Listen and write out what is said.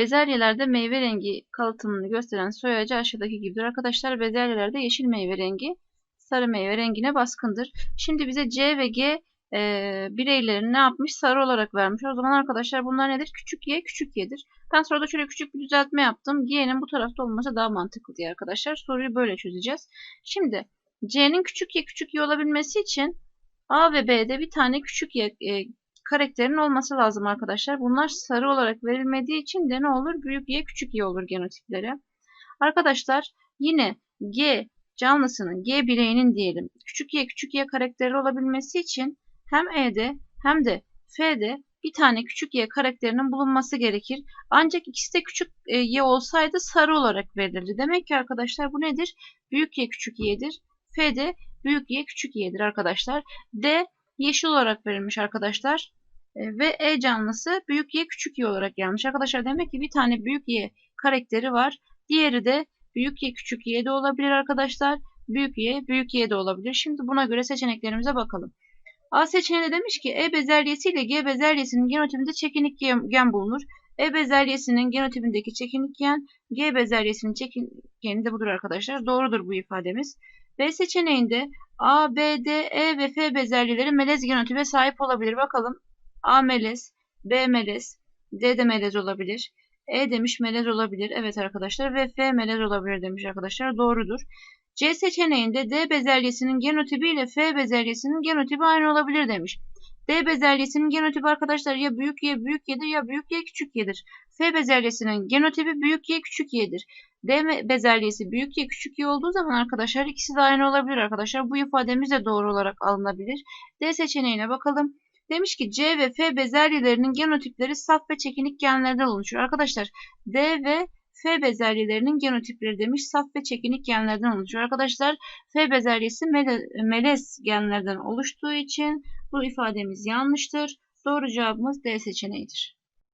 Bezelyelerde meyve rengi kalıtımını gösteren soy ağacı aşağıdaki gibidir. Arkadaşlar bezelyelerde yeşil meyve rengi sarı meyve rengine baskındır. Şimdi bize C ve G e, bireylerini ne yapmış? Sarı olarak vermiş. O zaman arkadaşlar bunlar nedir? Küçük Y, küçük Y'dir. Ben soruda şöyle küçük bir düzeltme yaptım. G'nin bu tarafta olması daha mantıklı diye arkadaşlar. Soruyu böyle çözeceğiz. Şimdi C'nin küçük Y, küçük Y olabilmesi için A ve B'de bir tane küçük Y e, karakterin olması lazım arkadaşlar. Bunlar sarı olarak verilmediği için de ne olur? Büyük Y, küçük Y olur genotipleri. Arkadaşlar yine G canlısının G bireyinin diyelim küçük Y, küçük Y karakteri olabilmesi için hem E'de hem de F'de bir tane küçük y karakterinin bulunması gerekir. Ancak ikisi de küçük e, y olsaydı sarı olarak verilirdi. Demek ki arkadaşlar bu nedir? Büyük y küçük y'dir. F de büyük y küçük y'dir arkadaşlar. D yeşil olarak verilmiş arkadaşlar. E, ve E canlısı büyük y küçük y olarak gelmiş. Arkadaşlar demek ki bir tane büyük y karakteri var. Diğeri de büyük y küçük y de olabilir arkadaşlar. Büyük y büyük y de olabilir. Şimdi buna göre seçeneklerimize bakalım. A seçeneğinde demiş ki E bezelyesi ile G bezelyesinin genotipinde çekinik gen bulunur. E bezelyesinin genotipindeki çekinik gen, G bezelyesinin çekinik geni de budur arkadaşlar. Doğrudur bu ifademiz. B seçeneğinde A, B, D, E ve F bezelyeleri melez genotipe sahip olabilir. Bakalım A melez, B melez, D de melez olabilir. E demiş melez olabilir. Evet arkadaşlar ve F melez olabilir demiş arkadaşlar. Doğrudur. C seçeneğinde D bezelyesinin genotipi ile F bezelyesinin genotipi aynı olabilir demiş. D bezelyesinin genotipi arkadaşlar ya büyük Y büyük Y'dir ya büyük Y küçük Y'dir. F bezelyesinin genotipi büyük Y küçük Y'dir. D bezelyesi büyük Y küçük Y olduğu zaman arkadaşlar ikisi de aynı olabilir arkadaşlar. Bu ifademiz de doğru olarak alınabilir. D seçeneğine bakalım. Demiş ki C ve F bezelyelerinin genotipleri saf ve çekinik genlerden oluşur. Arkadaşlar D ve F bezelyelerinin genotipleri demiş. Saf ve çekinik genlerden oluşuyor. Arkadaşlar F bezelyesi melez genlerden oluştuğu için bu ifademiz yanlıştır. Doğru cevabımız D seçeneğidir.